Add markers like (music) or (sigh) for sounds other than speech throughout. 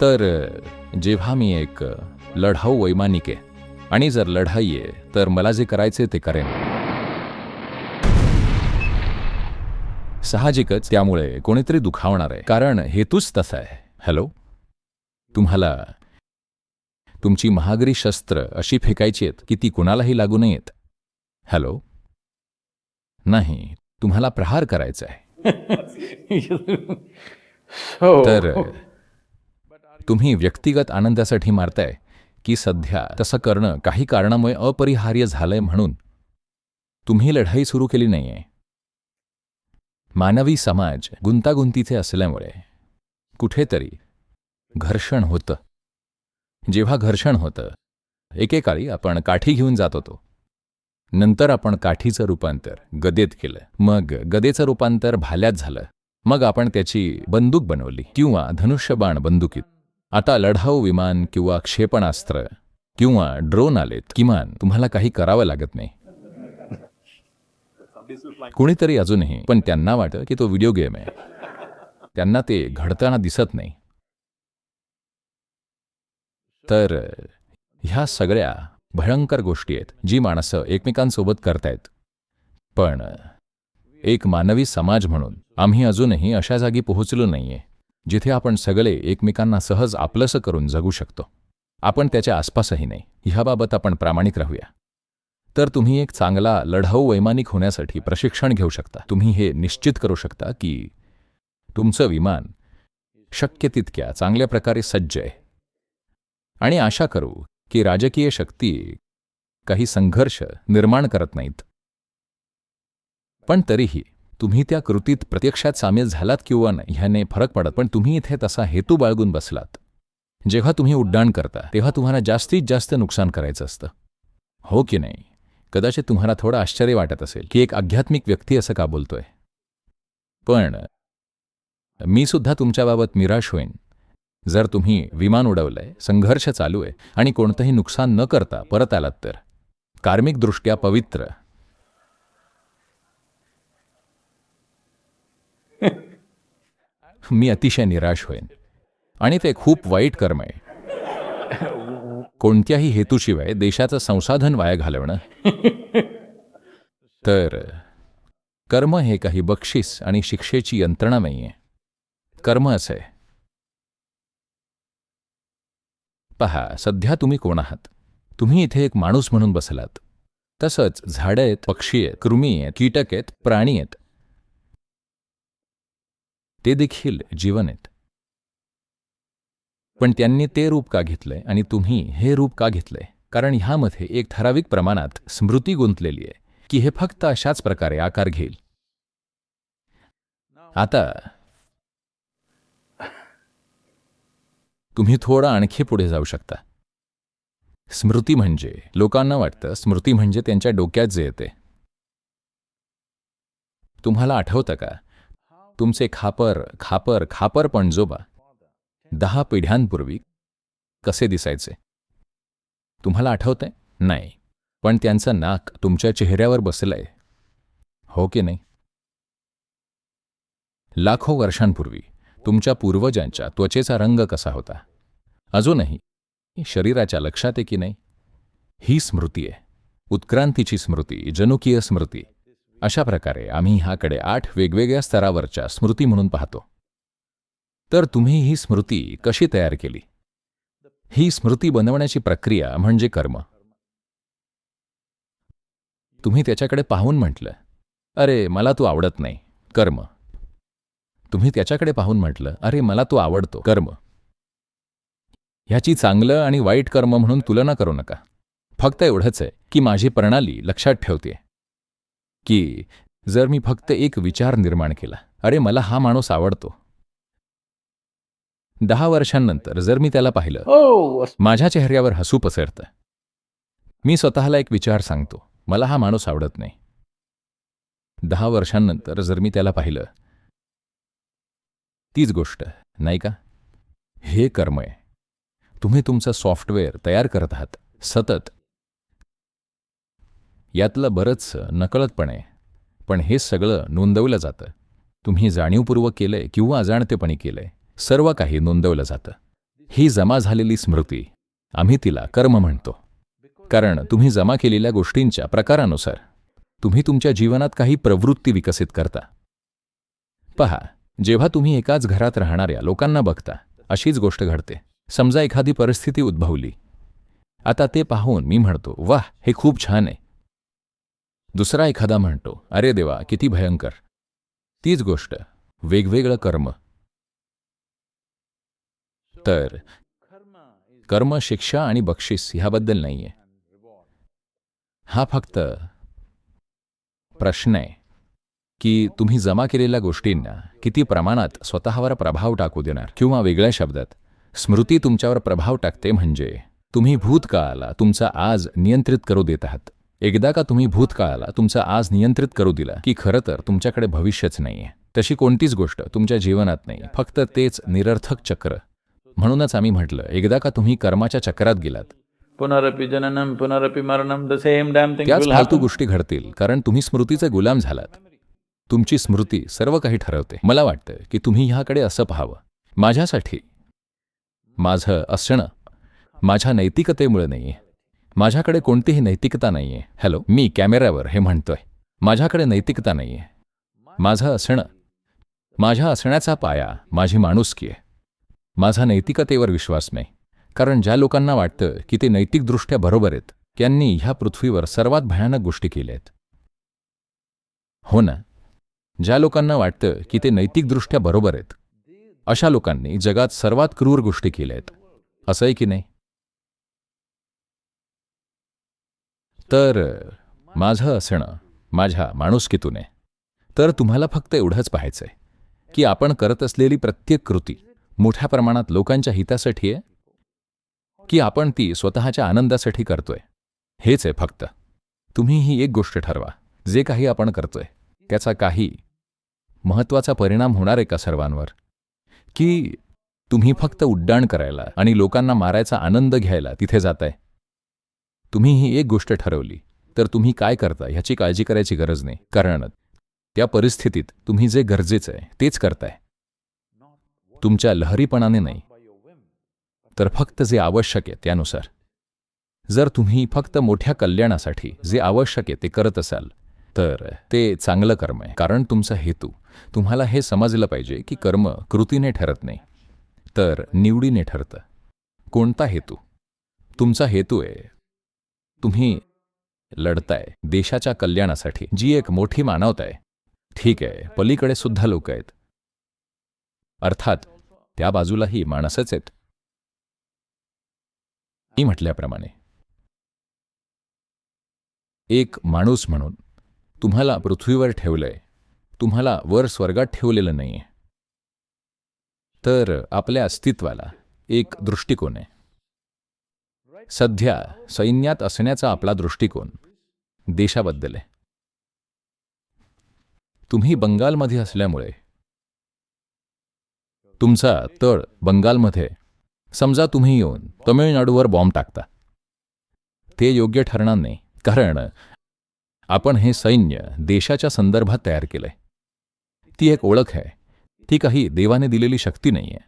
तर जेव्हा मी एक लढाऊ वैमानिक आहे आणि जर लढाई आहे तर मला जे करायचे ते करेन. साहजिकच त्यामुळे कोणीतरी दुखावणार आहे. कारण हेतूच तसा आहे. हॅलो? तुम्हाला तुमची महागरी शस्त्र अशी फेकायची आहेत की ती कुणालाही लागू नयेत. हॅलो? नाही तुम्हाला प्रहार करायचा आहे. हो. तर तुम्ही व्यक्तिगत आनंदासाठी मारताय की सध्या तसं करणं काही कारणामुळे अपरिहार्य झालंय म्हणून. तुम्ही लढाई सुरू केली नाहीये. मानवी समाज गुंतागुंतीचे असल्यामुळे कुठेतरी घर्षण होतं. जेव्हा घर्षण होतं एकेकाळी आपण काठी घेऊन जात होतो. नंतर आपण काठीचं रूपांतर गदेत केलं. मग गदेचं रूपांतर भाल्यात झालं. मग आपण त्याची बंदूक बनवली किंवा धनुष्यबाण बंदुकीत. आता लढाऊ विमान किंवा क्षेपणास्त्र किंवा ड्रोन आलेत. किमान तुम्हाला काही करावं लागत नाही. कुणीतरी अजूनही पण त्यांना वाटतं की तो व्हिडिओ गेम आहे. त्यांना ते घडताना दिसत नाही. तर ह्या सगळ्या भयंकर गोष्टी आहेत जी माणसं एकमेकांसोबत करतायत. पण एक मानवी समाज म्हणून आम्ही अजूनही अशा जागी पोहोचलो नाहीये जिथे आपण सगळे एकमेकांना सहज आपलंसं करून जगू शकतो. आपण त्याच्या आसपासही नाही ह्याबाबत आपण प्रामाणिक राहूया. तर तुम्ही एक चांगला लढाऊ वैमानिक होण्यासाठी प्रशिक्षण घेऊ शकता. तुम्ही हे निश्चित करू शकता की तुमचं विमान शक्य तितक्या चांगल्या प्रकारे सज्ज आहे. आणि आशा करू की राजकीय शक्ती काही संघर्ष निर्माण करत नाहीत. पण तरीही तुम्ही त्या कृतीत प्रत्यक्षात सामील झालात किंवा नाही ह्याने फरक पडत पण तुम्ही इथे तसा हेतू बाळगून बसलात. जेव्हा तुम्ही उड्डाण करता तेव्हा तुम्हाला जास्तीत जास्त नुकसान करायचं असतं. हो की नाही? कदाचित तुम्हाला थोडं आश्चर्य वाटत असेल की एक आध्यात्मिक व्यक्ती असं का बोलतोय? पण मी सुद्धा तुमच्याबाबत निराश होईन. जर तुम्ही विमान उडवलंय संघर्ष चालू आहे आणि कोणतंही नुकसान न करता परत आलात तर. कार्मिकदृष्ट्या पवित्र. (laughs) मी अतिशय निराश होईन. आणि ते खूप वाईट कर्म आहे. कोणत्याही हेतूशिवाय देशाचं संसाधन वाया घालवणं. (laughs) तर कर्म हे काही बक्षीस आणि शिक्षेची यंत्रणा नाहीये. कर्म असं आहे. पहा सध्या तुम्ही कोण आहात? तुम्ही इथे एक माणूस म्हणून बसलात. तसंच झाडं आहेत पक्षी आहेत कृमी आहेत कीटक आहेत प्राणी आहेत. ते देखील जीवन आहेत. पण त्यांनी ते रूप का घेतलंय आणि तुम्ही हे रूप का घेतलंय? कारण ह्यामध्ये एक ठराविक प्रमाणात स्मृती गुंतलेली आहे की हे फक्त अशाच प्रकारे आकार घेईल. आता तुम्ही थोडं आणखी पुढे जाऊ शकता. स्मृती म्हणजे लोकांना वाटतं स्मृती म्हणजे त्यांच्या डोक्यात जे येते. तुम्हाला आठवतं का? तुमचे खापर खापर खापर पणजोबा. दहा पिढ्यांपूर्वी कसे दिसायचे? तुम्हाला आठवतंय? नाही. पण त्यांचं नाक तुमच्या चेहऱ्यावर बसलंय. हो की नाही? लाखो वर्षांपूर्वी तुमच्या पूर्वजांच्या त्वचेचा रंग कसा होता? अजूनही शरीराच्या लक्षात आहे की नाही? ही स्मृती आहे उत्क्रांतीची स्मृती जनुकीय स्मृती. अशा प्रकारे आम्ही ह्याकडे आठ वेगवेगळ्या स्तरावरच्या स्मृती म्हणून पाहतो. तर तुम्ही ही स्मृती कशी तयार केली? ही स्मृती बनवण्याची प्रक्रिया म्हणजे कर्म. तुम्ही त्याच्याकडे पाहून म्हटलं अरे मला तू आवडत नाही कर्म. तुम्ही त्याच्याकडे पाहून म्हटलं अरे मला तू आवडतो कर्म. ह्याची चांगलं आणि वाईट कर्म म्हणून तुलना करू नका. फक्त एवढंच आहे की माझी प्रणाली लक्षात ठेवते की जर मी फक्त एक विचार निर्माण केला अरे मला हा माणूस आवडतो. दहा वर्षांनंतर जर मी त्याला पाहिलं oh माझ्या चेहऱ्यावर हसू पसरतं. मी स्वतःला एक विचार सांगतो मला हा माणूस आवडत नाही. दहा वर्षांनंतर जर मी त्याला पाहिलं तीच गोष्ट नाही का? हे कर्म आहे तुम्ही तुमचं सॉफ्टवेअर तयार करत आहात सतत. यातलं बरंच नकळतपणे पण हे सगळं नोंदवलं जातं. तुम्ही जाणीवपूर्वक केलंय किंवा अजाणतेपणी केलंय सर्व काही नोंदवलं जातं. ही जमा झालेली स्मृती आम्ही तिला कर्म म्हणतो. कारण तुम्ही जमा केलेल्या गोष्टींच्या प्रकारानुसार तुम्ही तुमच्या जीवनात काही प्रवृत्ती विकसित करता. पहा जेव्हा तुम्ही एकाच घरात राहणाऱ्या लोकांना बघता अशीच गोष्ट घडते. समजा एखादी परिस्थिती उद्भवली. आता ते पाहून मी म्हणतो वाह हे खूप छान आहे. दुसरा एखादा म्हणतो अरे देवा किती भयंकर. तीच गोष्ट वेगवेगळं कर्म. तर कर्म शिक्षा आणि बक्षीस ह्याबद्दल नाहीये. हा फक्त प्रश्न आहे. की तुम्ही जमा केलेल्या गोष्टींना किती प्रमाणात स्वतःवर प्रभाव टाकू देणार किंवा वेगळ्या शब्दात स्मृती तुमच्यावर प्रभाव टाकते म्हणजे तुम्ही भूतकाळाला तुमचा आज नियंत्रित करू देत आहात. एकदा का तुम्ही भूतकाळाला तुमचा आज नियंत्रित करू दिला की खरं तर तुमच्याकडे भविष्यच नाहीये. तशी कोणतीच गोष्ट तुमच्या जीवनात नाही फक्त तेच निरर्थक चक्र. म्हणूनच आम्ही म्हटलं एकदा का तुम्ही कर्माच्या चक्रात गेलात. पुनरपि जननम पुनरपि मरणम द सेम डॅम थिंग त्याच फालतू गोष्टी घडतील कारण तुम्ही स्मृतीचे गुलाम झालात. तुमची स्मृती सर्व काही ठरवते. मला वाटतं की तुम्ही ह्याकडे असं पाहावं. माझ्यासाठी माझं असणं माझ्या नैतिकतेमुळे नाहीये. माझ्याकडे कोणतीही नैतिकता नाहीये. हॅलो मी कॅमेऱ्यावर हे म्हणतोय. माझ्याकडे नैतिकता नाहीये. माझं असणं माझ्या असण्याचा पाया माझी माणुसकी आहे माझा नैतिकतेवर विश्वास नाही. कारण ज्या लोकांना वाटतं की ते नैतिकदृष्ट्या बरोबर आहेत त्यांनी ह्या पृथ्वीवर सर्वात भयानक गोष्टी केल्या आहेत हो ना? ज्या लोकांना वाटतं की ते नैतिकदृष्ट्या बरोबर आहेत अशा लोकांनी जगात सर्वात क्रूर गोष्टी केल्या आहेत. असं आहे की नाही? तर माझं असणं माझ्या माणुसकीतून आहे. तर तुम्हाला फक्त एवढंच पाहायचंय की आपण करत असलेली प्रत्येक कृती मोठ्या प्रमाणात लोकांच्या हितासाठी आहे की आपण ती स्वतःच्या आनंदासाठी करतोय. हेच आहे फक्त. तुम्ही ही एक गोष्ट ठरवा जे काही आपण करतोय त्याचा काही महत्त्वाचा परिणाम होणार आहे का सर्वांवर? की तुम्ही फक्त उड्डाण करायला आणि लोकांना मारायचा आनंद घ्यायला तिथे जाताय? तुम्ही ही एक गोष्ट ठरवली तर तुम्ही काय करता ह्याची काळजी करायची गरज नाही. कारण त्या परिस्थितीत तुम्ही जे गरजेचं आहे तेच करताय. तुमच्या लहरीपणाने नाही तर फक्त जे आवश्यक आहे त्यानुसार. जर तुम्ही फक्त मोठ्या कल्याणासाठी जे आवश्यक आहे ते करत असाल तर ते चांगलं कर्म आहे. कारण तुमचा हेतू तुम्हाला हे समजलं पाहिजे की कर्म कृतीने ठरत नाही तर निवडीने ठरतं. कोणता हेतू? तुमचा हेतू आहे. तुम्ही लढताय देशाच्या कल्याणासाठी. जी एक मोठी मानवता आहे ठीक आहे पलीकडे सुद्धा लोक आहेत. अर्थात त्या बाजूलाही माणसच आहेत. मी म्हटल्याप्रमाणे एक माणूस म्हणून तुम्हाला पृथ्वीवर ठेवलंय. तुम्हाला वर स्वर्गात ठेवलेलं नाहीये. तर आपल्या अस्तित्वाला एक दृष्टिकोन आहे. सध्या सैन्यात असण्याचा आपला दृष्टिकोन देशाबद्दल आहे. तुम्ही बंगालमध्ये असल्यामुळे तुमचा तळ बंगालमध्ये समजा तुम्ही येऊन तमिळनाडूवर बॉम्ब टाकता. ते योग्य ठरणार नाही. कारण आपण हे सैन्य देशाच्या संदर्भात तयार केलंय. ती एक ओळख आहे. ती काही देवाने दिलेली शक्ती नाहीये.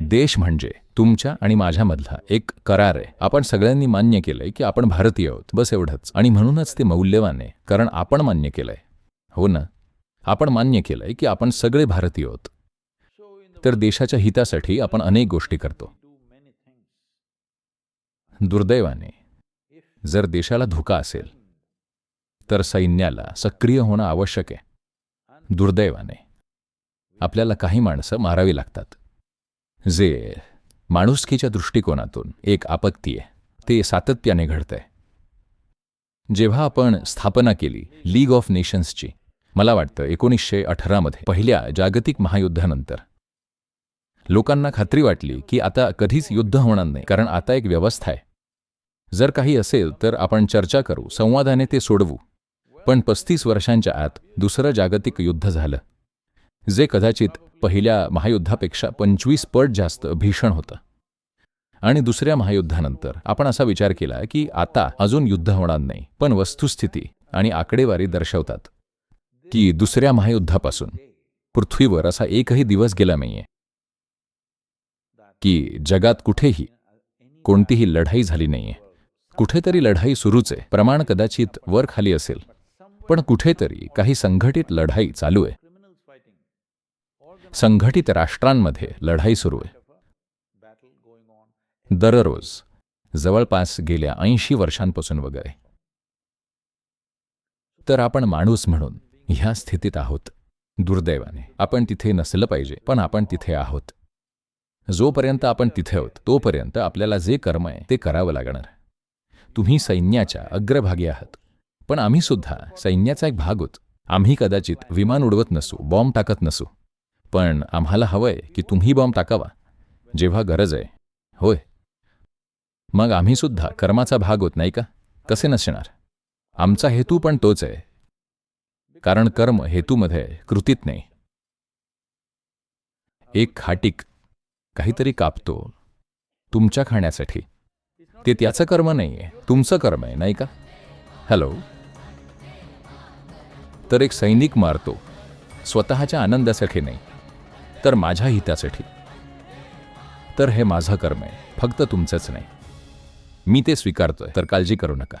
देश म्हणजे तुमच्या आणि माझ्यामधला एक करार आहे. आपण सगळ्यांनी मान्य केलंय की आपण भारतीय आहोत. बस एवढंच. आणि म्हणूनच ते मौल्यवान आहे कारण आपण मान्य केलंय. हो ना? आपण मान्य केलंय की आपण सगळे भारतीय आहोत. तर देशाच्या हितासाठी आपण अनेक गोष्टी करतो. दुर्दैवाने जर देशाला धोका असेल तर सैन्याला सक्रिय होणं आवश्यक आहे. दुर्दैवाने. आपल्याला काही माणसं मारावी लागतात. जे माणुसकीच्या दृष्टिकोनातून एक आपत्ती आहे. ते सातत्याने घडतंय. जेव्हा आपण स्थापना केली लीग ऑफ नेशन्सची मला वाटतं एकोणीसशे अठरामध्ये पहिल्या जागतिक महायुद्धानंतर. लोकांना खात्री वाटली की आता कधीच युद्ध होणार नाही कारण आता एक व्यवस्था आहे. जर काही असेल तर आपण चर्चा करू संवादाने ते सोडवू. पण पस्तीस वर्षांच्या आत दुसरं जागतिक युद्ध झालं जे कदाचित पहिल्या महायुद्धापेक्षा पंचवीस पट जास्त भीषण होतं. आणि दुसऱ्या महायुद्धानंतर आपण असा विचार केला की आता अजून युद्ध होणार नाही पण वस्तुस्थिती आणि आकडेवारी दर्शवतात की दुसऱ्या महायुद्धापासून पृथ्वीवर असा एकही दिवस गेला नाहीये. की जगात कुठेही कोणतीही लढाई झाली नाहीये. कुठेतरी लढाई सुरूच आहे. प्रमाण कदाचित वर खाली असेल. पण कुठेतरी काही संघटित लढाई चालू आहे. संघटित राष्ट्रांमध्ये लढाई सुरू आहे. दररोज जवळपास गेल्या ऐंशी वर्षांपासून वगैरे. तर आपण माणूस म्हणून ह्या स्थितीत आहोत. दुर्दैवाने. आपण तिथे नसलं पाहिजे पण आपण तिथे आहोत. जोपर्यंत आपण तिथे आहोत तोपर्यंत आपल्याला जे कर्म आहे ते करावं लागणार. तुम्ही सैन्याच्या अग्रभागी आहात. पण आम्ही सुद्धा सैन्याचा एक भाग होत. आम्ही कदाचित विमान उडवत नसू बॉम्ब टाकत नसू. पण आम्हाला हवंय की तुम्ही बॉम्ब टाकावा जेव्हा गरज आहे. होय. मग आम्ही सुद्धा कर्माचा भाग होत नाही का? कसे नसणार? आमचा हेतू पण तोच आहे. कारण कर्म हेतूमध्ये आहे, कृतीत नाही. एक खाटीक काहीतरी कापतो तुमच्या खाण्यासाठी. ते त्याचं कर्म नाही आहे तुमचं कर्म आहे नाही का? हॅलो तर एक सैनिक मारतो स्वतःच्या आनंदासाठी नाही तर माझ्या हितासाठी. तर हे माझं कर्म आहे फक्त तुमचंच नाही. मी ते स्वीकारतोय तर काळजी करू नका.